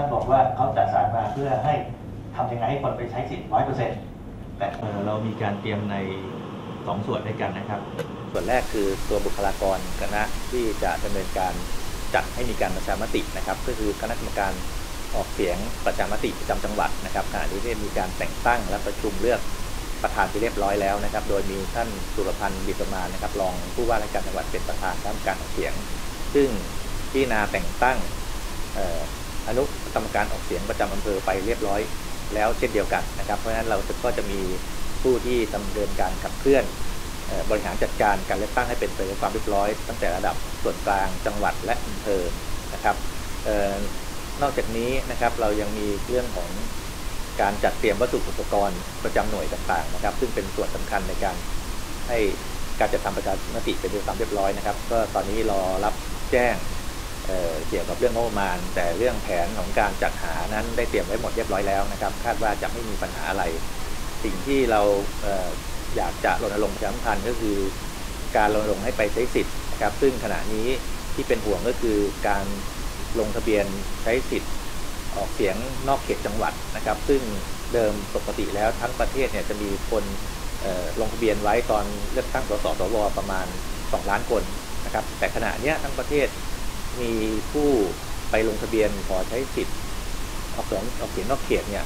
ท่านบอกว่าเขาจัดสรรมาเพื่อให้ทำยังไงให้คนไปใช้สิทธิ์ร้อยเปอร์เซ็นต์แต่เอ่อเรามีการเตรียมในสองส่วนด้วยกันนะครับ ส่วนแรกคือตัวบุคลากรคณะที่จะดำเนินการจัดให้มีการประชามตินะครับ ก็คือคณะกรรมการออกเสียงประชามติประจำจังหวัดนะครับขณะนี้ได้มีการแต่งตั้งและประชุมเลือกประธานไปเรียบร้อยแล้วนะครับ โดยมีท่านสุรพันธ์บิดประมาณนะครับรองผู้ว่าราชการจังหวัดเป็นประธานคณะกรรมการออกเสียง ซึ่งพิจารณาแต่งตั้งเอนุกรรมการออกเสียงประจำอำเภอไปเรียบร้อยแล้วเช่นเดียวกันนะครับ เพราะฉะนั้นเราก็จะมีผู้ที่ดำเนินการขับเคลื่อนออบริหารจัดการการเลือกตั้งให้เป็นไปด้วยความเรียบร้อย ตั้งแต่ระดับส่วนกลางจังหวัดและอำเภอนะครับออนอกจากนี้นะครับเรายังมีเรื่องของการจัดเตรียมวัตถุอุปกรณ์ประจำหน่วยต่างๆนะครับ ซึ่งเป็นส่วนสำคัญในการให้การจัดทำประชามติเป็นไปด้วยความเรียบร้อยนะครับ ก็ตอนนี้รอรับแจ้ง เเกี่ยวกับเรื่องงบประมาณ แต่เรื่องแผนของการจัดหานั้นได้เตรียมไว้หมดเรียบร้อยแล้วนะครับ คาดว่าจะไม่มีปัญหาอะไร สิ่งที่เราเออยากจะรณรงค์ประชาสัมพันธ์ก็คือ การรณรงค์ให้ไปใช้สิทธิ์นะครับ ซึ่งขณะนี้ที่เป็นห่วงก็คือการลงทะเบียนใช้สิทธิ์ออกเสียงนอกเขตจังหวัดนะครับ ซึ่งเดิมปกติแล้วทั้งประเทศเนี่ยจะมีคนลงทะเบียนไว้ตอนเลือกตั้งสสสวประมาณ 2 ล้านคนนะครับ แต่ขณะนี้ทั้งประเทศ มีผู้ไปลงทะเบียนขอใช้สิทธิ์ออกเสียงออกเสียงนอกเขตเนี่ย